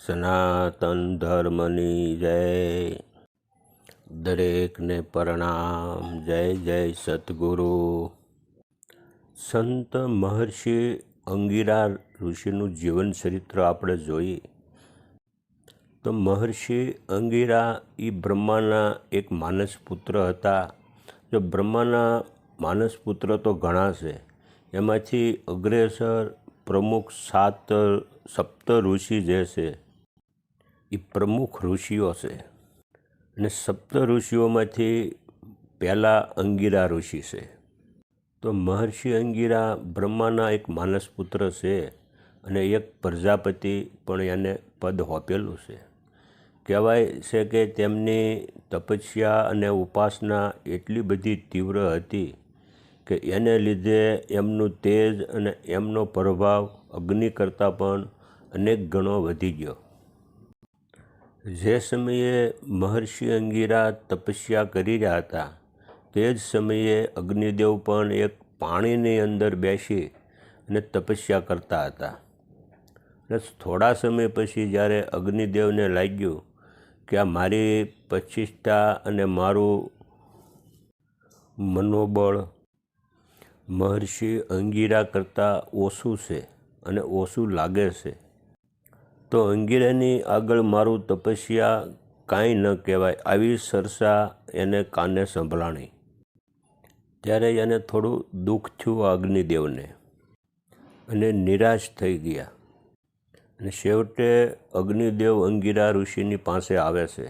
સનાતન ધર્મની જય દરેકને પ્રણામ જય જય સદગુરુ સંત મહર્ષિ અંગીરા ઋષિનું જીવન ચરિત્ર આપણે જોઈએ. તો મહર્ષિ અંગીરા એ બ્રહ્માના એક માનસ પુત્ર હતા. જો બ્રહ્માના માનસ પુત્ર તો ઘણા છે. એમાંથી અગ્રેસર પ્રમુખ સાત સપ્ત ઋષિ જે છે, એ પ્રમુખ ઋષિઓ છે. અને સપ્ત ઋષિઓમાંથી પહેલાં અંગીરા ઋષિ છે. તો મહર્ષિ અંગીરા બ્રહ્માના એક માનસ પુત્ર છે અને એક પ્રજાપતિ પણ એને પદ હોપેલું છે. કહેવાય છે કે તેમની તપસ્યા અને ઉપાસના એટલી બધી તીવ્ર હતી કે એને લીધે એમનું તેજ અને એમનો પ્રભાવ અગ્નિ કરતાં પણ અનેક ગણો વધી ગયો. જે સમયે મહર્ષિ અંગીરા તપસ્યા કરી રહ્યા હતા, તે જ સમયે અગ્નિદેવ પણ એક પાણીની અંદર બેસી અને તપસ્યા કરતા હતા. અને થોડા સમય પછી જ્યારે અગ્નિદેવને લાગ્યું કે આ મારી પ્રતિષ્ઠા અને મારું મનોબળ મહર્ષિ અંગીરા કરતાં ઓછું છે અને ઓછું લાગે છે. તો અંગીરાની આગળ મારું તપસ્યા કાંઈ ન કહેવાય આવી સરસા એને કાને સંભળાણી. ત્યારે એને થોડું દુઃખ થયું અગ્નિદેવને. અને નિરાશ થઈ ગયા. અને છેવટે અગ્નિદેવ અંગીરા ઋષિની પાસે આવે છે.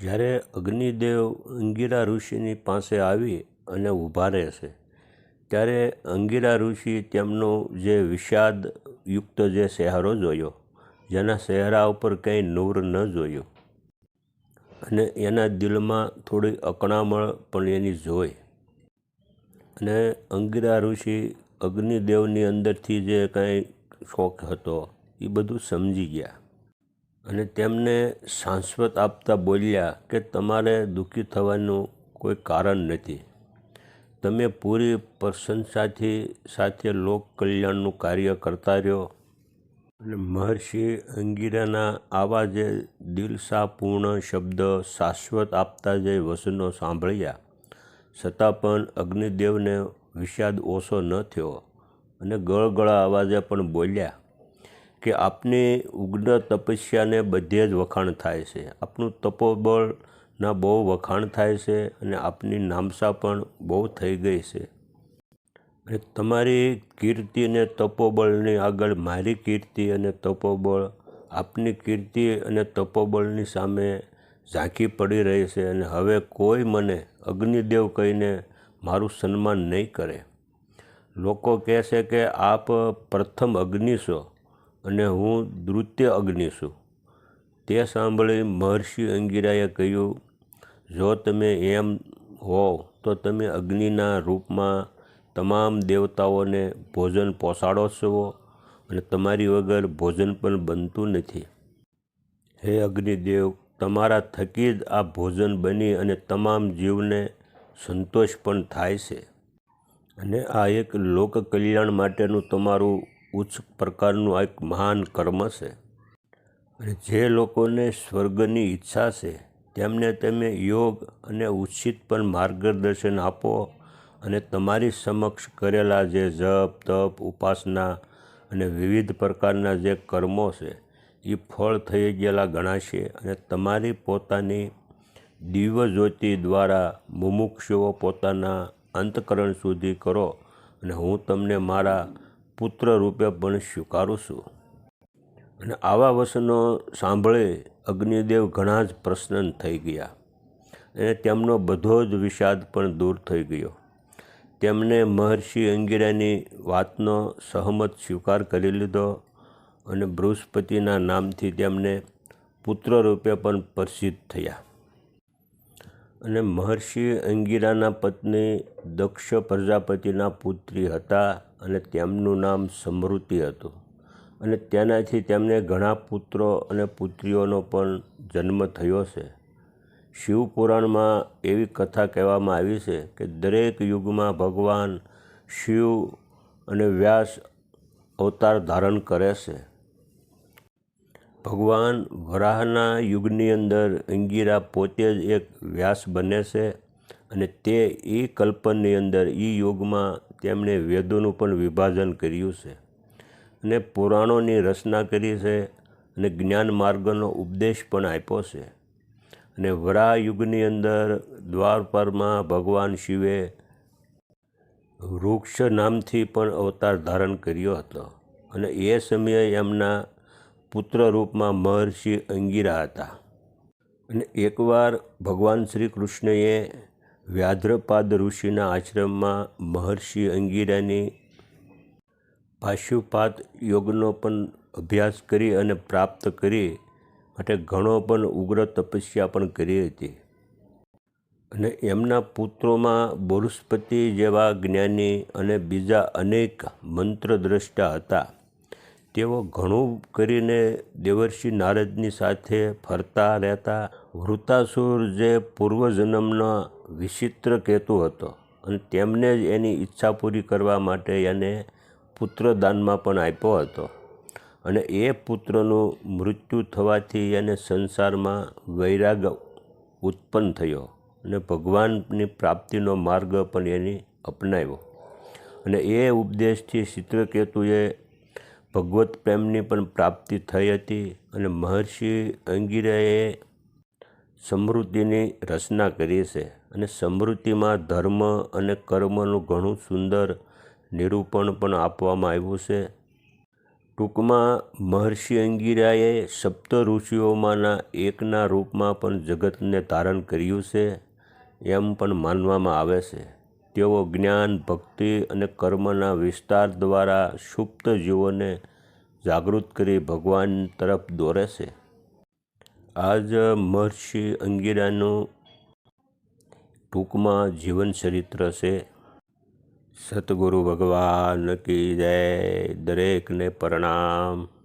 જ્યારે અગ્નિદેવ અંગીરા ઋષિની પાસે આવી અને ઊભા રહે છે, ત્યારે અંગીરા ઋષિ તેમનો જે વિષાદયુક્ત જે ચહેરો જોયો, જેના ચહેરા ઉપર કંઈ નૂર ન જોયું અને એના દિલમાં થોડી અકળામણ પણ એની જોઈ. અને અંગીરા ઋષિ અગ્નિદેવની અંદરથી જે કાંઈ શોખ હતો એ બધું સમજી ગયા. અને તેમને શાશ્વત આપતા બોલ્યા કે તમારે દુઃખી થવાનું કોઈ કારણ નથી. તમે પૂરી પ્રશંસાથી સાથે લોક કલ્યાણનું કાર્ય કરતા રહ્યો. અને મહર્ષિ અંગીરાના આવા જે દિલસાપૂર્ણ શબ્દ શાશ્વત આપતા જે વસનો સાંભળ્યા, છતાં પણ અગ્નિદેવને વિષાદ ઓછો ન થયો અને ગળગળા અવાજે પણ બોલ્યા કે આપની ઉગ્ર તપસ્યાને બધે જ વખાણ થાય છે. આપનું તપોબળના બહુ વખાણ થાય છે અને આપની નામસા પણ બહુ થઈ ગઈ છે. અને તમારી કીર્તિ અને તપોબળની આગળ મારી કીર્તિ અને તપોબળ આપની કીર્તિ અને તપોબળની સામે ઝાંખી પડી રહી છે અને હવે કોઈ મને અગ્નિદેવ કહીને મારું સન્માન નહીં કરે. લોકો કહે છે કે આપ પ્રથમ અગ્નિ છો. અને હું દ્વિતીય અગ્નિ છું. તે સાંભળી મહર્ષિ અંગીરાએ કહ્યું, જો તમે એમ હો તો તમે અગ્નિના રૂપમાં તમામ દેવતાઓને ભોજન પહોંચાડો છો અને તમારી વગર ભોજન પણ બનતું નથી. હે અગ્નિદેવ, તમારા થકી જ આ ભોજન બની અને તમામ જીવને સંતોષ પણ થાય છે. અને આ એક લોક કલ્યાણ માટેનું તમારું ઉચ્ચ પ્રકારનું આ એક મહાન કર્મ છે. અને જે લોકોને સ્વર્ગની ઈચ્છા છે, તેમને તમે યોગ અને ઉચિત પણ માર્ગદર્શન આપો અને તમારી સમક્ષ કરેલા જે જપ, તપ, ઉપાસના અને વિવિધ પ્રકારના જે કર્મો છે એ ફળ થઈ ગયેલા ગણાશે અને તમારી પોતાની દિવ્યજ્યોતિ દ્વારા મુમુક્ષુઓ પોતાના અંતકરણ સુધી કરો અને હું તમને મારા પુત્ર રૂપે પણ સ્વીકારું છું. અને આવા વચનો સાંભળે અગ્નિદેવ ઘણા જ પ્રસન્ન થઈ ગયા અને તેમનો બધો જ વિષાદ પણ દૂર થઈ ગયો. તેમને મહર્ષિ અંગીરાની વાતનો સહમત સ્વીકાર કરી લીધો અને બૃહસ્પતિના નામથી તેમને પુત્ર રૂપે પણ પ્રસિદ્ધ થયા. અને મહર્ષિ અંગીરાના પત્ની દક્ષ પ્રજાપતિના પુત્રી હતા. અને તેમનું નામ સમૃદ્ધિ હતું. અને તેનાથી તેમને ઘણા પુત્રો અને પુત્રીઓનો પણ જન્મ થયો છે. શિવપુરાણમાં એવી કથા કહેવામાં આવી છે કે દરેક યુગમાં ભગવાન, શિવ અને વ્યાસ અવતાર ધારણ કરે છે. ભગવાન વરાહના યુગની અંદર અંગીરા પોતે જ એક વ્યાસ બને છે અને તે એ કલ્પનની અંદર એ યુગમાં તેમણે વેદોનું પણ વિભાજન કર્યું છે અને પુરાણોની રચના કરી છે અને જ્ઞાન માર્ગનો ઉપદેશ પણ આપ્યો છે. અને વરા યુગની અંદર દ્વારપરમાં ભગવાન શિવે વૃક્ષ નામથી પણ અવતાર ધારણ કર્યો હતો અને એ સમયે એમના પુત્ર રૂપમાં મહર્ષિ અંગીરા હતા. અને એકવાર ભગવાન શ્રી કૃષ્ણએ વ્યાધ્રપાદ ઋષિના આશ્રમમાં મહર્ષિ અંગીરાની પાશુપાત યોગનો પણ અભ્યાસ કરી અને પ્રાપ્ત કરી માટે ઘણો પણ ઉગ્ર તપસ્યા પણ કરી હતી. અને એમના પુત્રોમાં બૃહસ્પતિ જેવા જ્ઞાની અને બીજા અનેક મંત્રદ્રષ્ટા હતા. તેઓ ઘણું કરીને દેવર્ષિ નારદની સાથે ફરતા રહેતા વૃતાસુર જે પૂર્વજન્મનો વિચિત્ર કેતુ હતો અને તેમને જ એની ઈચ્છા પૂરી કરવા માટે એને પુત્રદાનમાં પણ આપ્યો હતો. અને એ પુત્રનું મૃત્યુ થવાથી એને સંસારમાં વૈરાગ ઉત્પન્ન થયો અને ભગવાનની પ્રાપ્તિનો માર્ગ પણ એની અપનાવ્યો. અને એ ઉપદેશથી ચિત્રકેતુએ ભગવત પ્રેમની પણ પ્રાપ્તિ થઈ હતી અને મહર્ષિ અંગીરાએ સમૃદ્ધિની રચના કરી છે અને સમૃદ્ધિમાં ધર્મ અને કર્મનું ઘણું સુંદર નિરૂપણ પણ આપવામાં આવ્યું છે. ટૂંકમાં, મહર્ષિ અંગીરાએ સપ્ત ઋષિઓમાંના એકના રૂપમાં પણ જગતને ધારણ કર્યું છે એમ પણ માનવામાં આવે છે. તેઓ જ્ઞાન, ભક્તિ અને કર્મના વિસ્તાર દ્વારા સુપ્ત જીવોને જાગૃત કરી ભગવાન તરફ દોરે છે. આ જ મહર્ષિ અંગીરાનું ટૂંકમાં જીવન ચરિત્ર છે. સતગુરુ ભગવાન કી જય દરેકને પ્રણામ.